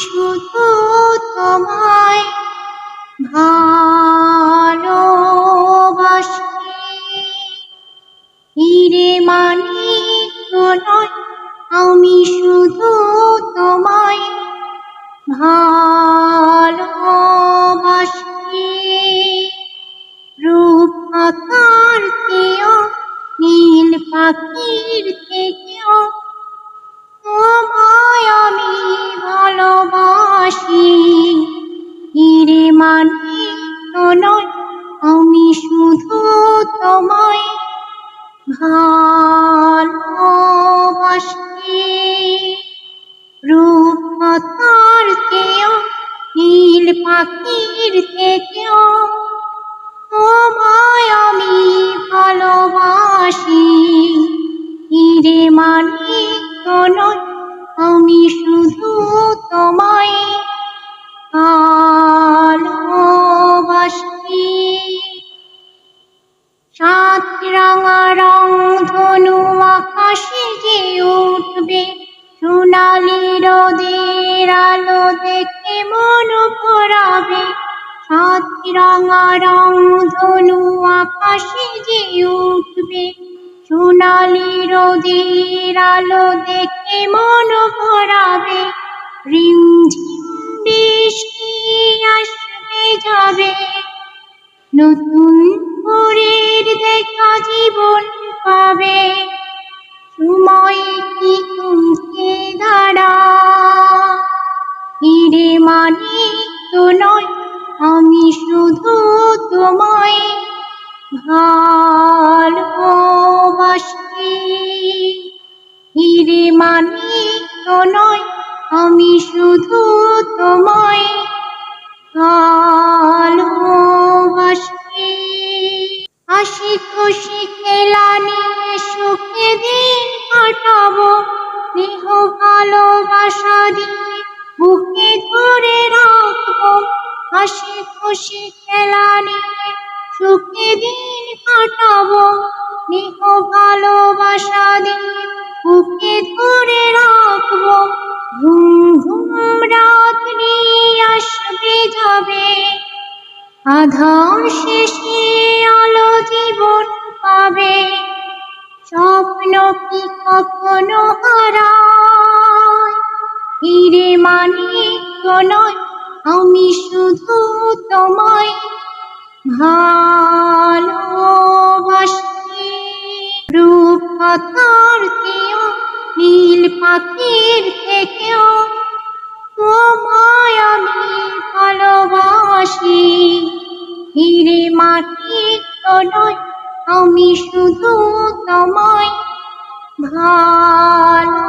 শুধু তোমায় ভালোবাসি। হিরে মানিক নয় আমি শুধু তোমায় ভালোবাসি। রূপ আকার নীল পাখির তোমায় ভালোবাসি। রূপ পাতার কেও নীল পাখির থেকেও তোমায় আমি ভালোবাসি। হিরে মানিক নয়, আমি শুধু তোমায় ভালোবাসি আলো দেখে মন সাত রাঙা রং ধনু আকাশে যে উঠবে। সোনালি রোদের আলো দেখে মন ভরাবে। রিমঝিম বৃষ্টি আসবে যাবে। নতুন ভোরের দেখা জীবন পাবে। সময় কি তুমকে মানিক তো নয়, আমি শুধু তোমায় ভালোবাসি। হিরে মানিক তো নয়, আমি শুধু তোমায় ভালোবাসি। হাসি খুশি খেলা নিয়ে সুখে দিন কাটাবো, স্নেহ ভালোবাসা দিয়ে বুকে ধরে হাসি খুশি খেলা নিয়ে সুখে দিন কাটাবো। স্নেহ, ভালোবাসা দিয়ে বুকে ধরে রাখব। ঘুম ঘুম রাত্রি আসবে যাবে। আধার শেষে আলো জীবন পাবে। স্বপ্ন কি কখনো হারায়? হিরে মানিক নয় আমি শুধু তোমায় ভালোবাসি। রূপ পাতার কেউ, নীল পাখির থেকেও তোমায় আমি ভালোবাসি। হিরে মাটির নয় আমি শুধু তোমায় ভালো